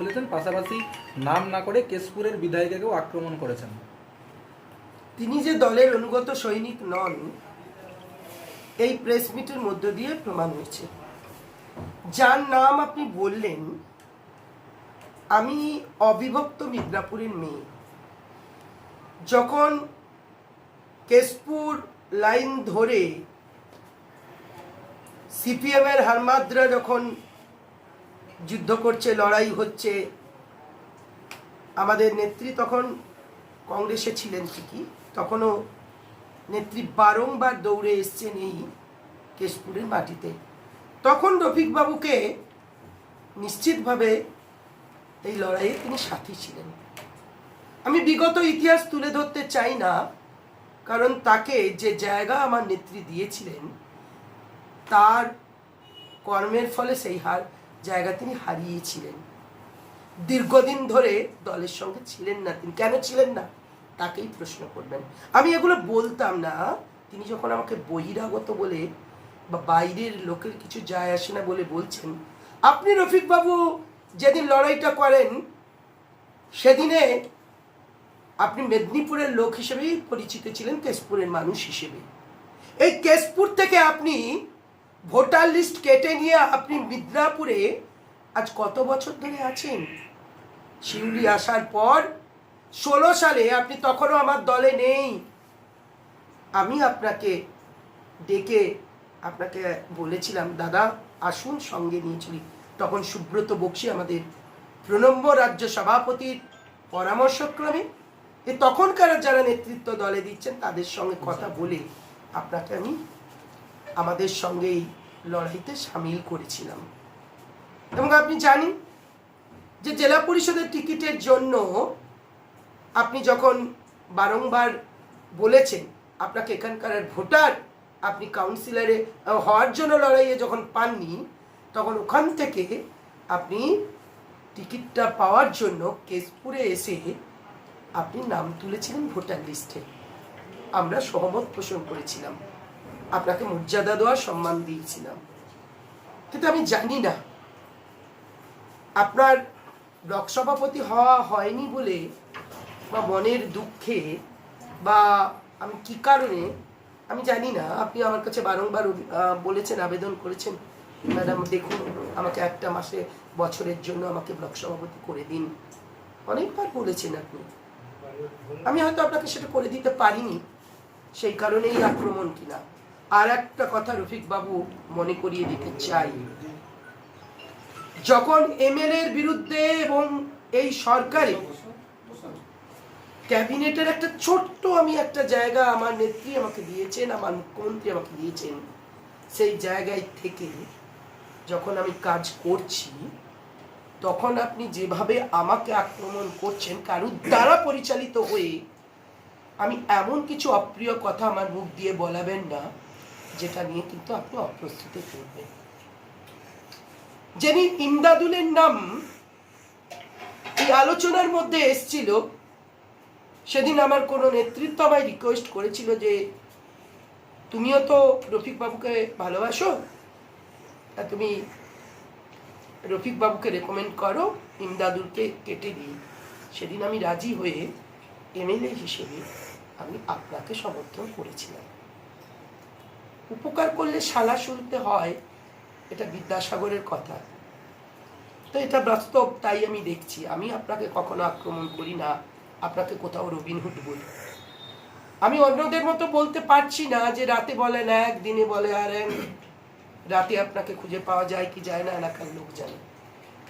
খুলেছেন, পাশাপাশি নাম না করে কেশপুরের বিধায়িকাকেও আক্রমণ করেছেন। তিনি যে দলের অনুগত সৈনিক নন, এই প্রেস মিটের মধ্য দিয়ে প্রমাণ হয়েছে। যার নাম আপনি বললেন, আমি অবিভক্ত মিদনাপুরের মেয়ে। যখন কেশপুর লাইন ধরে সিপিএম এর হারমাদরা যখন যুদ্ধ করছে, লড়াই হচ্ছে। আমাদের নেত্রী তখন কংগ্রেসে ছিলেন ঠিকই, তখনও নেত্রী বারংবার দৌড়ে এসছেন এই কেশপুরের মাটিতে। তখন রফিকবাবুকে নিশ্চিতভাবে এই লড়াইয়ে তিনি সাথী ছিলেন। আমি বিগত ইতিহাস তুলে ধরতে চাই না, কারণ তাকে যে জায়গা আমার নেত্রী দিয়েছিলেন, তার কর্মের ফলে সেই হার জায়গা তিনি হারিয়েছিলেন। দীর্ঘদিন ধরে দলের সঙ্গে ছিলেন না তিনি। কেন ছিলেন না? তাকেই প্রশ্ন করবেন। আমি এগুলো বলতাম না। তিনি যখন আমাকে বহিরাগত বলে বা বাইরের লোকের কিছু যায় আসে না বলে বলছেন, আপনি রফিক বাবু যেদিন লড়াইটা করেন, সেদিনে আপনি মেদিনীপুরের লোক হিসেবেই পরিচিত ছিলেন, কেশপুরের মানুষ হিসেবে। এই কেশপুর থেকে আপনি ভোটার লিস্ট কেটে নিয়ে আপনি মিদনাপুরে আজ কত বছর ধরে আছেন? শিউলি আসার পর ষোলো সালে আপনি তখনও আমার দলে নেই। আমি আপনাকে ডেকে আপনাকে বলেছিলাম, দাদা, আসুন সঙ্গে নিয়ে চলি। তখন সুব্রত বক্সি আমাদের প্রণম্য রাজ্য সভাপতির পরামর্শক্রমে এ তখনকার যারা নেতৃত্ব দলে দিচ্ছেন, তাদের সঙ্গে কথা বলে আপনাকে আমি আমাদের সঙ্গে এই লড়াইতে সামিল করেছিলাম। এবং আপনি জানেন যে জেলা পরিষদের টিকিটের জন্য আপনি যখন বারংবার বলেছেন আপনাকে এখানকার ভোটার আপনি কাউন্সিলরে হওয়ার জন্য লড়াইয়ে যখন পাননি, তখন ওখান থেকে আপনি টিকিটটা পাওয়ার জন্য কেশপুরে এসে আপনি নাম তুলেছিলেন ভোটার লিস্টে। আমরা সহমত পোষণ করেছিলাম। আপনাকে মর্যাদা দেওয়ার সম্মান দিয়েছিলাম। কিন্তু আমি জানি না, আপনার ব্লক সভাপতি হওয়া হয়নি বলে বা মনের দুঃখে বা আমি কি কারণে, আমি জানি না। আপনি আমার কাছে বারংবার বলেছেন, আবেদন করেছেন। ম্যাডাম, দেখুন, আমাকে একটা মাসে, বছরের জন্য আমাকে ব্লক সভাপতি করে দিন। অনেকবার বলেছেন আপনি। আমি হয়তো আপনাকে সেটা করে দিতে পারিনি, সেই কারণেই আক্রমণ কিনা। আর একটা কথা রফিক বাবু মনে করিয়ে দিতে চাই। যখন এমএলএ এর বিরুদ্ধে এবং এই সরকারে ক্যাবিনেটের একটা ছোট্ট আমি একটা জায়গা আমার নেত্রী আমাকে দিয়েছেন, আমার মুখ্যমন্ত্রী আমাকে দিয়েছেন, সেই জায়গায় থেকে যখন আমি কাজ করছি, তখন আপনি যেভাবে আমাকে আক্রমণ করছেন, কারুর দ্বারা পরিচালিত হয়ে আমি এমন কিছু অপ্রিয় কথা আমার মুখ দিয়ে বলাবেন না। যেটা নিয়ে কিন্তু আপনি অপ্রস্তুতি করবেন। যিনি ইমদাদুলের নাম এই আলোচনার মধ্যে এসছিল, সেদিন আমার কোনো নেতৃত্ব আমায় রিকোয়েস্ট করেছিল যে, তুমিও তো রফিক বাবুকে ভালোবাসো? তা তুমি রফিক বাবুকে রেকমেন্ড করো, ইমদাদুলকে কেটে দিই। সেদিন আমি রাজি হয়ে এমএলএ হিসেবে আমি আপনাকে সমর্থন করেছিলাম। উপকার করলে শালা শুনতে হয়, এটা বিদ্যাসাগরের কথা। তো এটা বাস্তব, তাই আমি দেখছি। আমি আপনাকে কখনো আক্রমণ করি না, আপনাকে কোথাও রবিনহুড বলি। আমি অন্যদের মতো বলতে পারছি না যে রাতে বলেন এক দিনে বলে, আর রাতে আপনাকে খুঁজে পাওয়া যায় কি যায় না, এলাকার লোক জানে।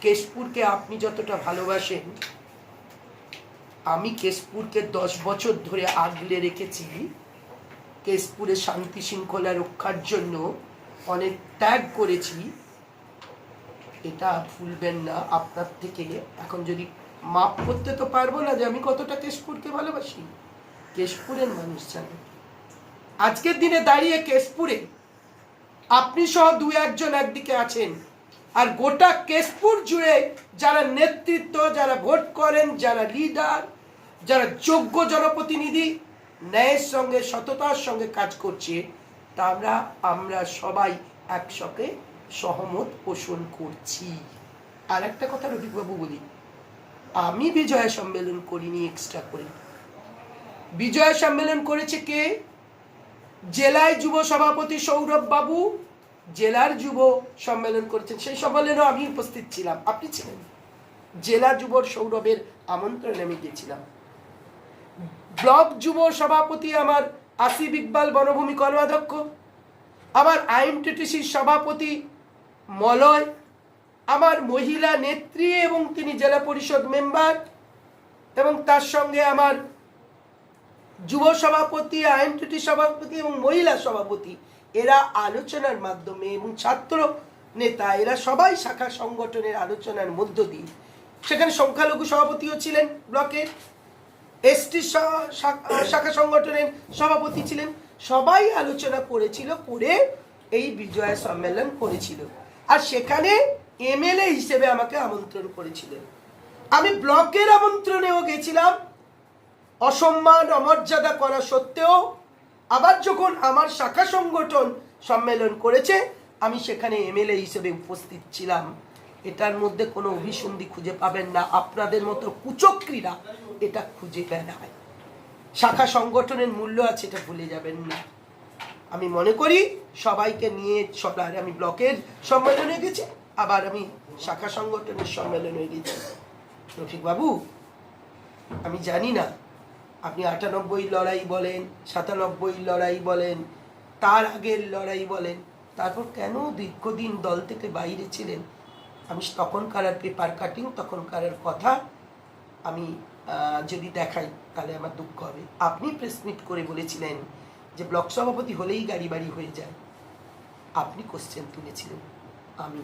কেশপুরকে আপনি যতটা ভালোবাসেন, আমি কেশপুরকে দশ বছর ধরে আগলে রেখেছি। কেশপুরে শান্তি শৃঙ্খলা রক্ষার জন্য অনেক ত্যাগ করেছি। এটা ভুলবেন না, আপনার থেকে। এখন যদি মাপ করতে তো পারব না যে আমি কতটা কেশপুরকে ভালোবাসি। কেশপুরের মানুষ জানে। আজকের দিনে দাঁড়িয়ে কেশপুরে আপনি সহ দু একজন একদিকে আছেন। আর গোটা কেশপুর জুড়ে যারা নেতৃত্ব, যারা ভোট করেন, যারা লিডার যারা যোগ্য জনপ্রতিনিধি ন্যায়ের সঙ্গে, সততার সঙ্গে কাজ করছে, তা আমরা সবাই একসঙ্গে সহমত পোষণ করছি। আর একটা কথা রফিকবাবু বলি, আমি বিজয়া সম্মেলন করিনি এক্সট্রা করে। বিজয়া সম্মেলন করেছে কে? জেলায় যুব সভাপতি সৌরভ বাবু, জেলার যুব সম্মেলন করেছেন। সেই সম্মেলনেও আমি উপস্থিত ছিলাম। আপনি ছিলেন। জেলা যুব সৌরভের আমন্ত্রণে আমি গেছিলাম ব্লক যুব সভাপতি আমার আসিফ ইকবাল বনভূমি কর্মাধ্যক্ষ, আমার আইএমটিটিসির সভাপতি মলয়, আমার মহিলা নেত্রী এবং তিনি জেলা পরিষদ মেম্বার এবং তার সঙ্গে আমার যুব সভাপতি আইএনটিটি সভাপতি এবং মহিলা সভাপতি। এরা আলোচনার মাধ্যমে এবং ছাত্র নেতা, এরা সবাই শাখা সংগঠনের আলোচনার মধ্য দিয়ে। সেখানে সংখ্যালঘু সভাপতিও ছিলেন ব্লকের। এসটি শাখা সংগঠনের সভাপতি ছিলেন। সবাই আলোচনা করেছিল, করে এই বিজয় সম্মেলন করেছিল। আর সেখানে এমএলএ হিসেবে আমাকে আমন্ত্রণ করেছিলেন। আমি ব্লকের আমন্ত্রণেও গেছিলাম। অসম্মান, অমর্যাদা করা সত্ত্বেও আবার যখন আমার শাখা সংগঠন সম্মেলন করেছে, আমি সেখানে এমএলএ হিসেবে উপস্থিত ছিলাম। এটার মধ্যে কোনো অভিসন্ধি খুঁজে পাবেন না। আপনাদের মতো কুচক্রীরা এটা খুঁজে বেড়ায়। শাখা সংগঠনের মূল্য আছে, এটা ভুলে যাবেন না। আমি মনে করি সবাইকে নিয়ে সবার আমি ব্লকের সম্মেলনে গেছি, আবার আমি শাখা সংগঠনের সম্মেলনে গেছি। রফিক বাবু, আমি জানি না, আপনি আটানব্বই লড়াই বলেন, সাতানব্বই লড়াই বলেন, তার আগের লড়াই বলেন, তারপর কেন দীর্ঘদিন দল থেকে বাইরে ছিলেন? আমি তখনকার পেপার কাটিং তখনকার কথা আমি যদি দেখাই, তাহলে আমার দুঃখ হবে আপনি প্রেস মিট করে বলেছিলেন যে ব্লক সভাপতি হলেই গাড়ি বাড়ি হয়ে যায় আপনি কোশ্চেন তুলেছিলেন আমি।